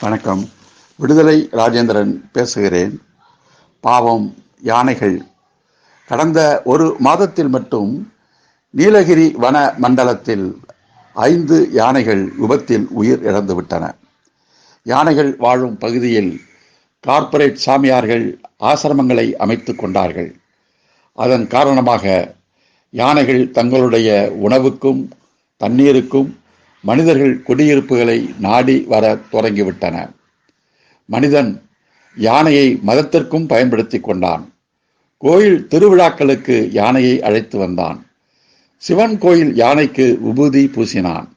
வணக்கம். விடுதலை ராஜேந்திரன் பேசுகிறேன். பாவம் யானைகள். கடந்த ஒரு மாதத்தில் மட்டும் நீலகிரி வன மண்டலத்தில் ஐந்து யானைகள் விபத்தில் உயிர் இழந்துவிட்டன யானைகள் வாழும் பகுதியில் கார்ப்பரேட் சாமியார்கள் ஆசிரமங்களை அமைத்து கொண்டார்கள். அதன் காரணமாக யானைகள் தங்களுடைய உணவுக்கும் தண்ணீருக்கும் மனிதர்கள் குடியிருப்புகளை நாடி வர தொடங்கிவிட்டன. மனிதன் யானையை மதத்திற்கும் பயன்படுத்தி கொண்டான். கோயில் திருவிழாக்களுக்கு யானையை அழைத்து வந்தான். சிவன் கோயில் யானைக்கு விபூதி பூசினான்.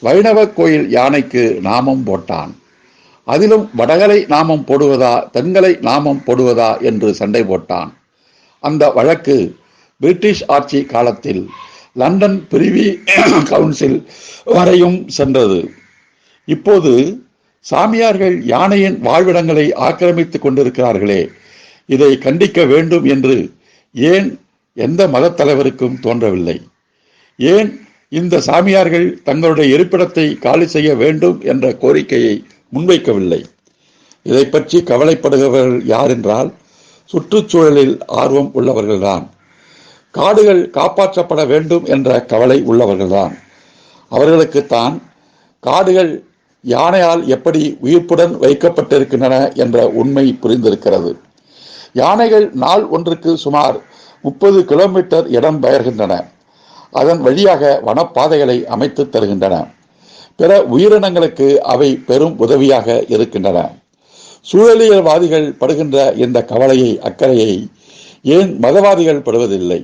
வைணவ கோயில் யானைக்கு நாமம் போட்டான். அதிலும் வடகலை நாமம் போடுவதா தென்கலை நாமம் போடுவதா என்று சண்டை போட்டான். அந்த வழக்கு பிரிட்டிஷ் ஆட்சி காலத்தில் லண்டன் பிரிவி கவுன்சில் வரையும் சென்றது. இப்போது சாமியார்கள் யானையின் வாழ்விடங்களை ஆக்கிரமித்துக் கொண்டிருக்கிறார்களே இதை கண்டிக்க வேண்டும் என்று ஏன் எந்த மதத் தலைவருக்கும் தோன்றவில்லை? ஏன் இந்த சாமியார்கள் தங்களுடைய இருப்பிடத்தை காலி செய்ய வேண்டும் என்ற கோரிக்கையை முன்வைக்கவில்லை? இதை பற்றி கவலைப்படுகிறவர்கள் யார் என்றால் சுற்றுச்சூழலில் ஆர்வம் உள்ளவர்கள்தான். காடுகள் காப்பாற்றப்பட வேண்டும் என்ற கவலை உள்ளவர்கள்தான். அவர்களுக்குத்தான் காடுகள் யானையால் எப்படி உயிர்ப்புடன் வைக்கப்பட்டிருக்கின்றன என்ற உண்மை புரிந்திருக்கிறது. யானைகள் நாள் ஒன்றுக்கு சுமார் முப்பது கிலோமீட்டர் இடம் பெயர்கின்றன. அதன் வழியாக வனப்பாதைகளை அமைத்து தருகின்றன. பிற உயிரினங்களுக்கு அவை பெரும் உதவியாக இருக்கின்றன. சூழலியல்வாதிகள் படுகின்ற இந்த கவலையை அக்கறையை ஏன் மதவாதிகள் படுவதில்லை?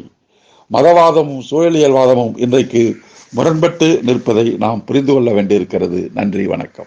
மதவாதமும் சூழலியல்வாதமும் இன்றைக்கு முரண்பட்டு நிற்பதை நாம் புரிந்து கொள்ள வேண்டியிருக்கிறது. நன்றி வணக்கம்.